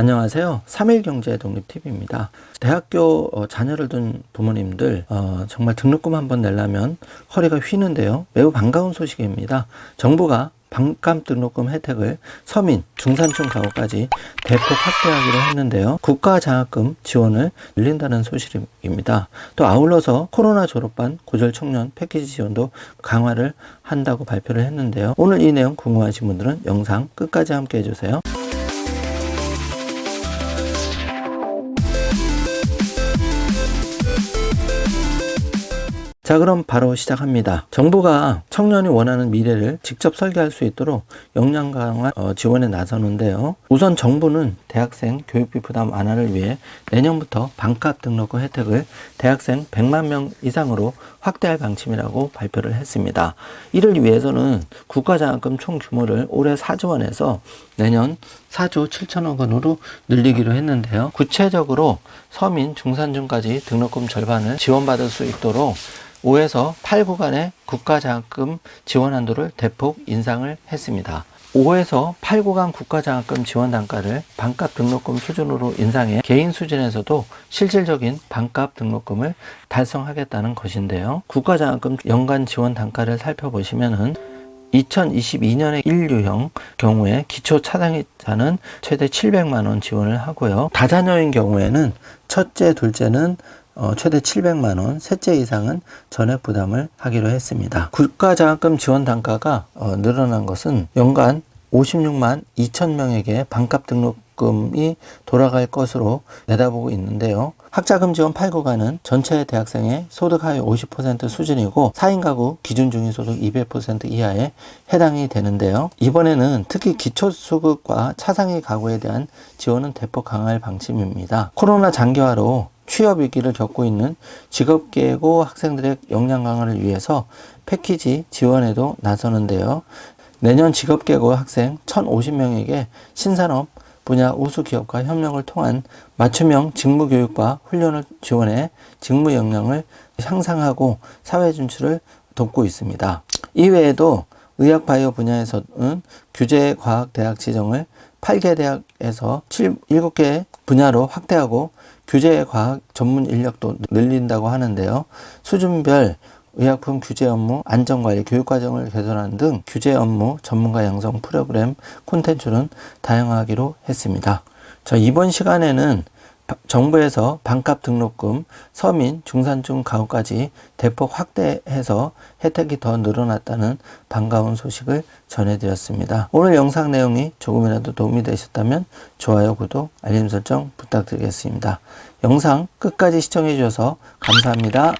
안녕하세요. 3일경제 독립TV입니다. 대학교 어, 자녀를 둔 부모님들 어, 정말 등록금 한번 내려면 허리가 휘는데요. 매우 반가운 소식입니다. 정부가 반값 등록금 혜택을 서민, 중산층 가구까지 대폭 확대하기로 했는데요. 국가 장학금 지원을 늘린다는 소식입니다. 또 아울러서 코로나 졸업반 고졸 청년 패키지 지원도 강화를 한다고 발표를 했는데요. 오늘 이 내용 궁금하신 분들은 영상 끝까지 함께 해주세요. 자, 그럼 바로 시작합니다. 정부가 청년이 원하는 미래를 직접 설계할 수 있도록 역량 강화 어, 지원에 나서는데요. 우선 정부는 대학생 교육비 부담 완화를 위해 내년부터 반값 등록금 혜택을 대학생 100만 명 이상으로 확대할 방침이라고 발표를 했습니다. 이를 위해서는 국가장학금 총 규모를 올해 4조 원에서 내년 4조 7천억 원으로 늘리기로 했는데요. 구체적으로 서민, 중산층까지 등록금 절반을 지원받을 수 있도록 5에서 8 구간의 국가장학금 지원 한도를 대폭 인상을 했습니다. 5에서 8구간 국가장학금 지원 단가를 반값 등록금 수준으로 인상해 개인 수준에서도 실질적인 반값 등록금을 달성하겠다는 것인데요. 국가장학금 연간 지원 단가를 살펴보시면은 2022년에 1유형 경우에 기초 차상자는 최대 700만 원 지원을 하고요. 다자녀인 경우에는 첫째, 둘째는 어, 최대 700만 원, 셋째 이상은 전액 부담을 하기로 했습니다. 국가장학금 지원 단가가 어, 늘어난 것은 연간 56만 2천 명에게 반값 등록금이 돌아갈 것으로 내다보고 있는데요. 학자금 지원 8구간은 전체 대학생의 소득 하위 50% 수준이고 4인 가구 기준 중위 소득 200% 이하에 해당이 되는데요. 이번에는 특히 기초 수급과 차상위 가구에 대한 지원은 대폭 강화할 방침입니다. 코로나 장기화로 취업 위기를 겪고 있는 직업계고 학생들의 역량 강화를 위해서 패키지 지원에도 나서는데요. 내년 직업계고 학생 1,050명에게 신산업 분야 우수 기업과 협력을 통한 맞춤형 직무 교육과 훈련을 지원해 직무 역량을 향상하고 사회 진출을 돕고 있습니다. 이외에도 의학 바이오 분야에서는 규제 과학 대학 지정을 8개 대학에서 7, 7개 분야로 확대하고 규제 과학 전문 인력도 늘린다고 하는데요. 수준별 의약품 규제 업무, 안전관리, 교육 과정을 개선하는 등 규제 업무, 전문가 양성 프로그램 콘텐츠는 다양하기로 했습니다. 자, 이번 시간에는 바- 정부에서 반값 등록금, 서민, 중산층 가구까지 대폭 확대해서 혜택이 더 늘어났다는 반가운 소식을 전해드렸습니다. 오늘 영상 내용이 조금이라도 도움이 되셨다면 좋아요, 구독, 알림 설정 부탁드리겠습니다. 영상 끝까지 시청해 주셔서 감사합니다.